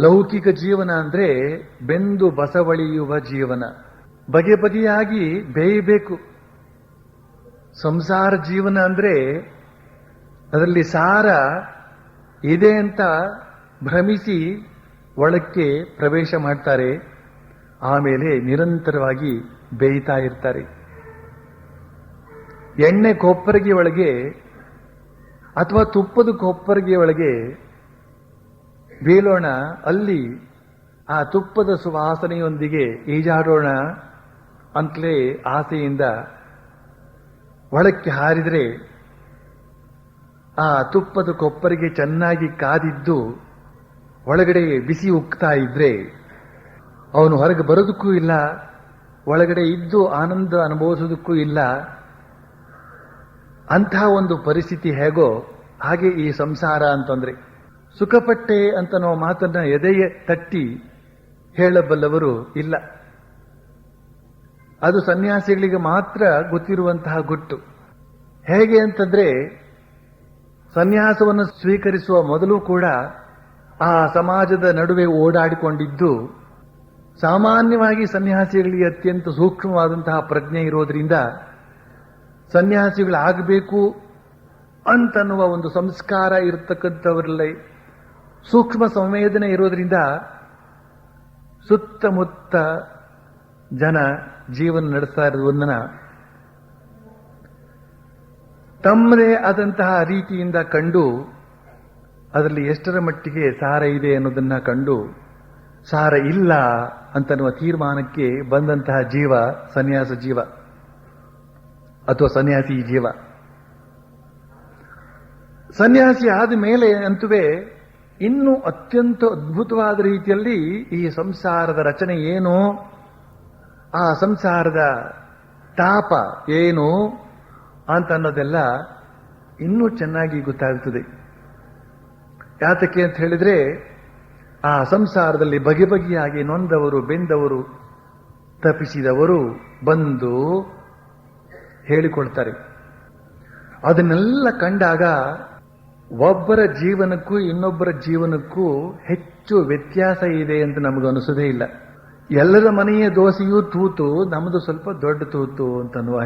ಲೌಕಿಕ ಜೀವನ ಅಂದ್ರೆ ಬೆಂದು ಬಸವಳಿಯುವ ಜೀವನ. ಬಗೆ ಬಗೆಯಾಗಿ ಬೇಯಬೇಕು. ಸಂಸಾರ ಜೀವನ ಅಂದ್ರೆ ಅದರಲ್ಲಿ ಸಾರ ಇದೆ ಅಂತ ಭ್ರಮಿಸಿ ಒಳಕ್ಕೆ ಪ್ರವೇಶ ಮಾಡ್ತಾರೆ. ಆಮೇಲೆ ನಿರಂತರವಾಗಿ ಬೇಯ್ತಾ ಇರ್ತಾರೆ. ಎಣ್ಣೆ ಕೊಪ್ಪರಿಗೆ ಒಳಗೆ ಅಥವಾ ತುಪ್ಪದ ಕೊಪ್ಪರಿಗೆ ಒಳಗೆ ಬೀಳೋಣ, ಅಲ್ಲಿ ಆ ತುಪ್ಪದ ಸುವಾಸನೆಯೊಂದಿಗೆ ಈಜಾಡೋಣ ಅಂತಲೇ ಆಸೆಯಿಂದ ಒಳಕ್ಕೆ ಹಾರಿದರೆ ಆ ತುಪ್ಪದ ಕೊಪ್ಪರಿಗೆ ಚೆನ್ನಾಗಿ ಕಾದಿದ್ದು ಒಳಗಡೆ ಬಿಸಿ ಉಕ್ತಾ ಇದ್ರೆ ಅವನು ಹೊರಗೆ ಬರೋದಕ್ಕೂ ಇಲ್ಲ, ಒಳಗಡೆ ಇದ್ದು ಆನಂದ ಅನುಭವಿಸೋದಕ್ಕೂ ಇಲ್ಲ. ಅಂತಹ ಒಂದು ಪರಿಸ್ಥಿತಿ ಹೇಗೋ ಹಾಗೆ ಈ ಸಂಸಾರ ಅಂತಂದ್ರೆ. ಸುಖಪಟ್ಟೆ ಅಂತ ನಾವು ಮಾತನ್ನ ಎದೆಯ ತಟ್ಟಿ ಹೇಳಬಲ್ಲವರು ಇಲ್ಲ. ಅದು ಸನ್ಯಾಸಿಗಳಿಗೆ ಮಾತ್ರ ಗೊತ್ತಿರುವಂತಹ ಗುಟ್ಟು. ಹೇಗೆ ಅಂತಂದ್ರೆ, ಸನ್ಯಾಸವನ್ನು ಸ್ವೀಕರಿಸುವ ಮೊದಲು ಕೂಡ ಆ ಸಮಾಜದ ನಡುವೆ ಓಡಾಡಿಕೊಂಡಿದ್ದು, ಸಾಮಾನ್ಯವಾಗಿ ಸನ್ಯಾಸಿಗಳಿಗೆ ಅತ್ಯಂತ ಸೂಕ್ಷ್ಮವಾದಂತಹ ಪ್ರಜ್ಞೆ ಇರೋದ್ರಿಂದ ಸನ್ಯಾಸಿಗಳಾಗಬೇಕು ಅಂತನ್ನುವ ಒಂದು ಸಂಸ್ಕಾರ ಇರತಕ್ಕಂಥವರಲ್ಲಿ ಸೂಕ್ಷ್ಮ ಸಂವೇದನೆ ಇರೋದ್ರಿಂದ ಸುತ್ತಮುತ್ತ ಜನ ಜೀವನ ನಡೆಸ್ತಾ ಇರೋದನ್ನ ತಮ್ಮದೇ ಆದಂತಹ ರೀತಿಯಿಂದ ಕಂಡು ಅದರಲ್ಲಿ ಎಷ್ಟರ ಮಟ್ಟಿಗೆ ಸಾರ ಇದೆ ಅನ್ನೋದನ್ನ ಕಂಡು ಸಾರ ಇಲ್ಲ ಅಂತನ್ನುವ ತೀರ್ಮಾನಕ್ಕೆ ಬಂದಂತಹ ಜೀವ ಸನ್ಯಾಸ ಜೀವ ಅಥವಾ ಸನ್ಯಾಸಿ ಜೀವ. ಸನ್ಯಾಸಿ ಆದ ಮೇಲೆ ಅಂತುವೇ ಇನ್ನೂ ಅತ್ಯಂತ ಅದ್ಭುತವಾದ ರೀತಿಯಲ್ಲಿ ಈ ಸಂಸಾರದ ರಚನೆ ಏನು? ಆ ಸಂಸಾರದ ತಾಪ ಏನು ಅಂತ ಅನ್ನೋದೆಲ್ಲ ಇನ್ನೂ ಚೆನ್ನಾಗಿ ಗೊತ್ತಾಗುತ್ತದೆ ಯಾತಕ್ಕೆ ಅಂತ ಹೇಳಿದ್ರೆ, ಆ ಸಂಸಾರದಲ್ಲಿ ಬಗೆ ಬಗೆಯಾಗಿ ನೊಂದವರು, ಬೆಂದವರು ತಪ್ಪಿಸಿದವರು ಬಂದು ಹೇಳಿಕೊಳ್ತಾರೆ. ಅದನ್ನೆಲ್ಲ ಕಂಡಾಗ ಒಬ್ಬರ ಜೀವನಕ್ಕೂ ಇನ್ನೊಬ್ಬರ ಜೀವನಕ್ಕೂ ಹೆಚ್ಚು ವ್ಯತ್ಯಾಸ ಇದೆ ಅಂತ ನಮಗೆ ಅನಿಸೋದೇ ಇಲ್ಲ. ಎಲ್ಲರ ಮನೆಯ ದೋಸೆಯೂ ತೂತು ನಮ್ಮದು ಸ್ವಲ್ಪ ದೊಡ್ಡ ತೂತು ಅಂತನ್ನುವ